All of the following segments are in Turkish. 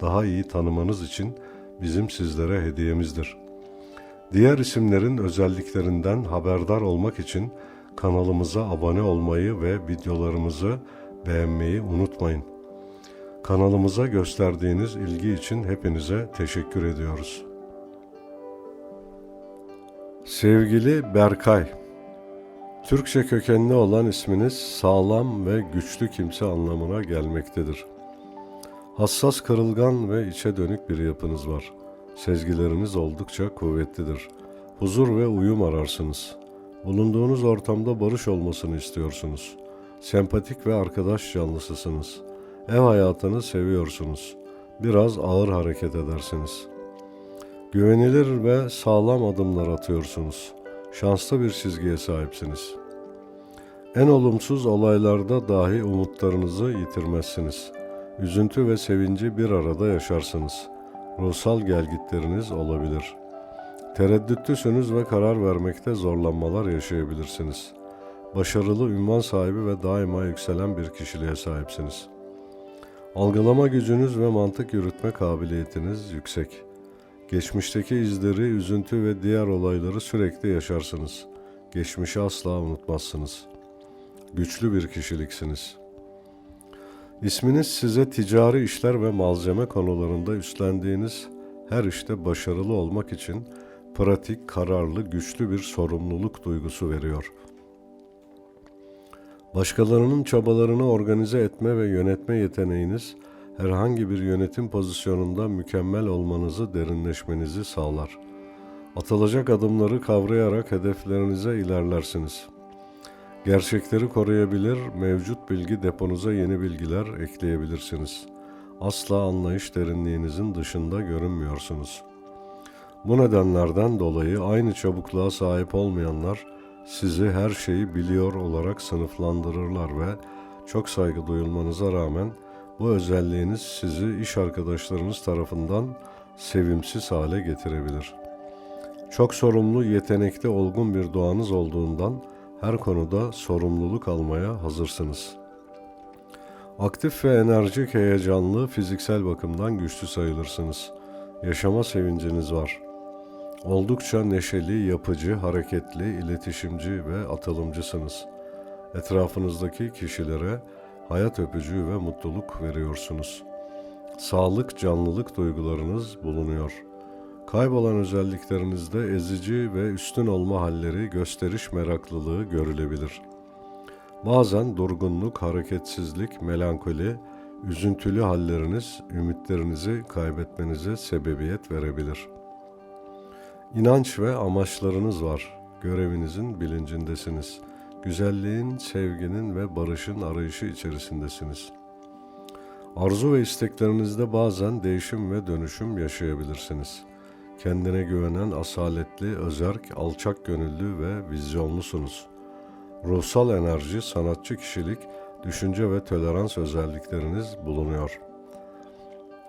daha iyi tanımanız için bizim sizlere hediyemizdir. Diğer isimlerin özelliklerinden haberdar olmak için kanalımıza abone olmayı ve videolarımızı beğenmeyi unutmayın. Kanalımıza gösterdiğiniz ilgi için hepinize teşekkür ediyoruz. Sevgili Berkay, Türkçe kökenli olan isminiz sağlam ve güçlü kimse anlamına gelmektedir. Hassas, kırılgan ve içe dönük bir yapınız var. Sezgileriniz oldukça kuvvetlidir. Huzur ve uyum ararsınız. Bulunduğunuz ortamda barış olmasını istiyorsunuz. Sempatik ve arkadaş canlısısınız. Ev hayatını seviyorsunuz. Biraz ağır hareket edersiniz. Güvenilir ve sağlam adımlar atıyorsunuz. Şanslı bir çizgiye sahipsiniz. En olumsuz olaylarda dahi umutlarınızı yitirmezsiniz. Üzüntü ve sevinci bir arada yaşarsınız. Ruhsal gelgitleriniz olabilir. Tereddütlüsünüz ve karar vermekte zorlanmalar yaşayabilirsiniz. Başarılı ünvan sahibi ve daima yükselen bir kişiliğe sahipsiniz. Algılama gücünüz ve mantık yürütme kabiliyetiniz yüksek. Geçmişteki izleri, üzüntü ve diğer olayları sürekli yaşarsınız. Geçmişi asla unutmazsınız. Güçlü bir kişiliksiniz. İsminiz size ticari işler ve malzeme konularında üstlendiğiniz her işte başarılı olmak için pratik, kararlı, güçlü bir sorumluluk duygusu veriyor. Başkalarının çabalarını organize etme ve yönetme yeteneğiniz herhangi bir yönetim pozisyonunda mükemmel olmanızı derinleşmenizi sağlar. Atılacak adımları kavrayarak hedeflerinize ilerlersiniz. Gerçekleri koruyabilir, mevcut bilgi deponuza yeni bilgiler ekleyebilirsiniz. Asla anlayış derinliğinizin dışında görünmüyorsunuz. Bu nedenlerden dolayı aynı çabukluğa sahip olmayanlar sizi her şeyi biliyor olarak sınıflandırırlar ve çok saygı duyulmanıza rağmen bu özelliğiniz sizi iş arkadaşlarınız tarafından sevimsiz hale getirebilir. Çok sorumlu, yetenekli, olgun bir doğanız olduğundan her konuda sorumluluk almaya hazırsınız. Aktif ve enerjik, heyecanlı, fiziksel bakımdan güçlü sayılırsınız. Yaşama sevinciniz var. Oldukça neşeli, yapıcı, hareketli, iletişimci ve atılımcısınız. Etrafınızdaki kişilere hayat öpücüğü ve mutluluk veriyorsunuz. Sağlık, canlılık duygularınız bulunuyor. Kaybolan özelliklerinizde ezici ve üstün olma halleri, gösteriş meraklılığı görülebilir. Bazen durgunluk, hareketsizlik, melankoli, üzüntülü halleriniz ümitlerinizi kaybetmenize sebebiyet verebilir. İnanç ve amaçlarınız var. Görevinizin bilincindesiniz.'' güzelliğin, sevginin ve barışın arayışı içerisindesiniz. Arzu ve isteklerinizde bazen değişim ve dönüşüm yaşayabilirsiniz. Kendine güvenen, asaletli, özerk, alçak gönüllü ve vizyonlusunuz. Ruhsal enerji, sanatçı kişilik, düşünce ve tolerans özellikleriniz bulunuyor.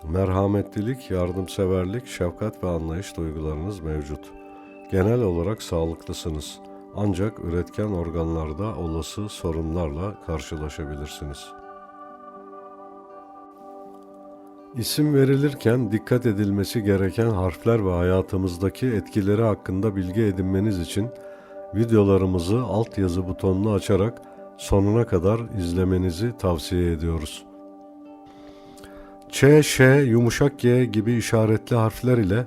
Merhametlilik, yardımseverlik, şefkat ve anlayış duygularınız mevcut. Genel olarak sağlıklısınız.'' Ancak üretken organlarda olası sorunlarla karşılaşabilirsiniz. İsim verilirken dikkat edilmesi gereken harfler ve hayatımızdaki etkileri hakkında bilgi edinmeniz için videolarımızı altyazı butonunu açarak sonuna kadar izlemenizi tavsiye ediyoruz. Ç, Ş, yumuşak G gibi işaretli harfler ile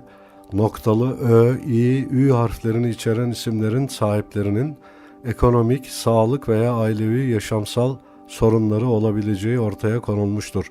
noktalı Ö, İ, Ü harflerini içeren isimlerin sahiplerinin ekonomik, sağlık veya ailevi yaşamsal sorunları olabileceği ortaya konulmuştur.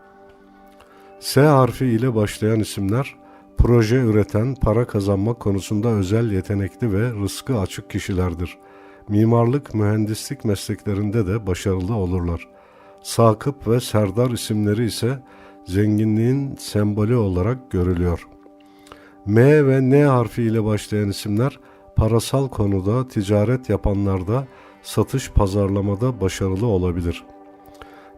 S harfi ile başlayan isimler proje üreten, para kazanmak konusunda özel yetenekli ve rızkı açık kişilerdir. Mimarlık, mühendislik mesleklerinde de başarılı olurlar. Sakıp ve Serdar isimleri ise zenginliğin sembolü olarak görülüyor. M ve N harfi ile başlayan isimler parasal konuda, ticaret yapanlarda, satış pazarlamada başarılı olabilir.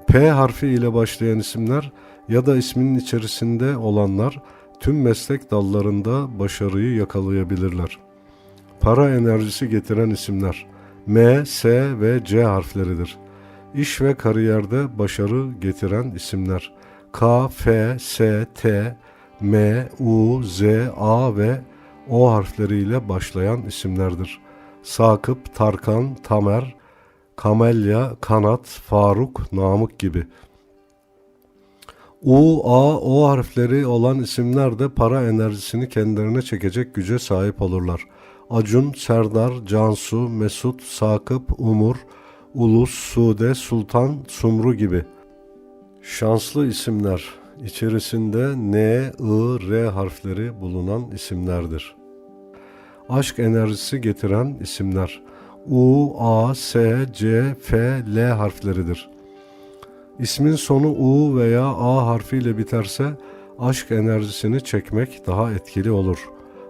P harfi ile başlayan isimler ya da isminin içerisinde olanlar tüm meslek dallarında başarıyı yakalayabilirler. Para enerjisi getiren isimler M, S ve C harfleridir. İş ve kariyerde başarı getiren isimler K, F, S, T, M, U, Z, A ve O harfleriyle başlayan isimlerdir. Sakıp, Tarkan, Tamer, Kamelya, Kanat, Faruk, Namık gibi. U, A, O harfleri olan isimler de para enerjisini kendilerine çekecek güce sahip olurlar. Acun, Serdar, Cansu, Mesut, Sakıp, Umur, Ulus, Sude, Sultan, Sumru gibi. Şanslı isimler içerisinde N, I, R harfleri bulunan isimlerdir. Aşk enerjisi getiren isimler U, A, S, C, F, L harfleridir. İsmin sonu U veya A harfiyle biterse aşk enerjisini çekmek daha etkili olur.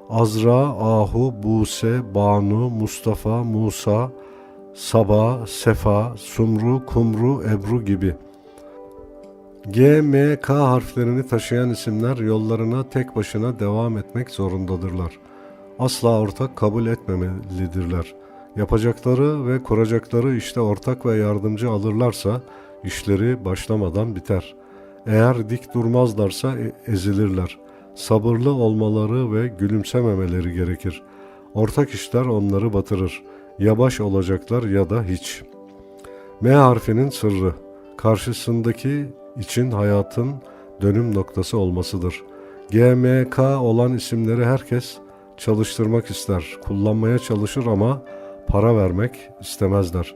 Azra, Ahu, Buse, Banu, Mustafa, Musa, Saba, Sefa, Sumru, Kumru, Ebru gibi. G, M, K harflerini taşıyan isimler yollarına tek başına devam etmek zorundadırlar. Asla ortak kabul etmemelidirler. Yapacakları ve kuracakları işte ortak ve yardımcı alırlarsa işleri başlamadan biter. Eğer dik durmazlarsa e- ezilirler. Sabırlı olmaları ve gülümsememeleri gerekir. Ortak işler onları batırır. Ya baş olacaklar ya da hiç. M harfinin sırrı karşısındaki için hayatın dönüm noktası olmasıdır. GMK olan isimleri herkes çalıştırmak ister, kullanmaya çalışır ama para vermek istemezler.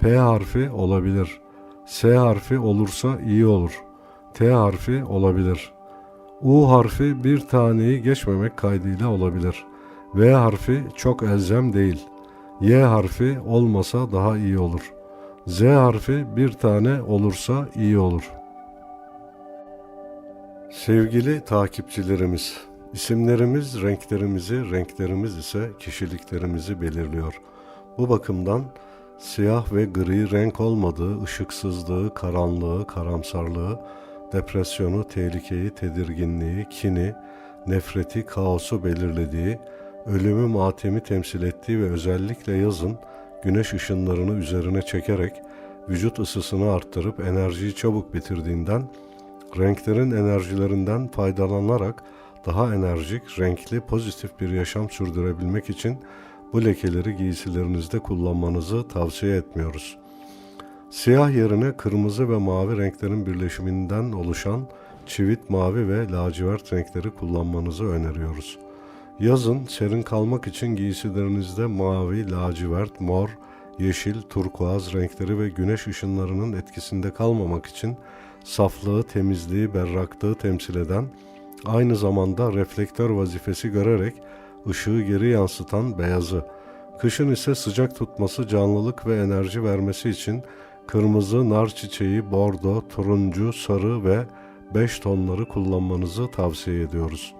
P harfi olabilir. S harfi olursa iyi olur. T harfi olabilir. U harfi bir taneyi geçmemek kaydıyla olabilir. V harfi çok elzem değil. Y harfi olmasa daha iyi olur. Z harfi bir tane olursa iyi olur. Sevgili takipçilerimiz, isimlerimiz renklerimizi, renklerimiz ise kişiliklerimizi belirliyor. Bu bakımdan siyah ve gri renk olmadığı, ışıksızlığı, karanlığı, karamsarlığı, depresyonu, tehlikeyi, tedirginliği, kini, nefreti, kaosu belirlediği, ölümü, matemi temsil ettiği ve özellikle yazın güneş ışınlarını üzerine çekerek vücut ısısını arttırıp enerjiyi çabuk bitirdiğinden renklerin enerjilerinden faydalanarak daha enerjik, renkli, pozitif bir yaşam sürdürebilmek için bu lekeleri giysilerinizde kullanmanızı tavsiye etmiyoruz. Siyah yerine kırmızı ve mavi renklerin birleşiminden oluşan çivit mavi ve lacivert renkleri kullanmanızı öneriyoruz. Yazın serin kalmak için giysilerinizde mavi, lacivert, mor, yeşil, turkuaz renkleri ve güneş ışınlarının etkisinde kalmamak için saflığı, temizliği, berraklığı temsil eden, aynı zamanda reflektör vazifesi görerek ışığı geri yansıtan beyazı, Kışın ise sıcak tutması, canlılık ve enerji vermesi için kırmızı, nar çiçeği, bordo, turuncu, sarı ve 5 tonları kullanmanızı tavsiye ediyoruz.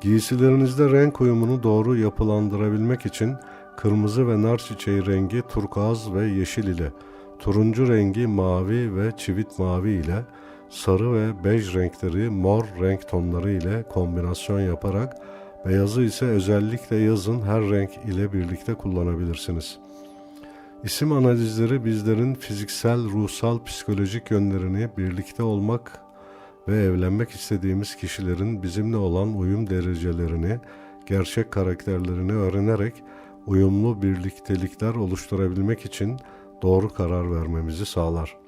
Giysilerinizde renk uyumunu doğru yapılandırabilmek için kırmızı ve nar çiçeği rengi turkuaz ve yeşil ile, turuncu rengi mavi ve çivit mavi ile, sarı ve bej renkleri mor renk tonları ile kombinasyon yaparak beyazı ise özellikle yazın her renk ile birlikte kullanabilirsiniz. İsim analizleri bizlerin fiziksel, ruhsal, psikolojik yönlerini birlikte olmak ve evlenmek istediğimiz kişilerin bizimle olan uyum derecelerini, gerçek karakterlerini öğrenerek uyumlu birliktelikler oluşturabilmek için doğru karar vermemizi sağlar.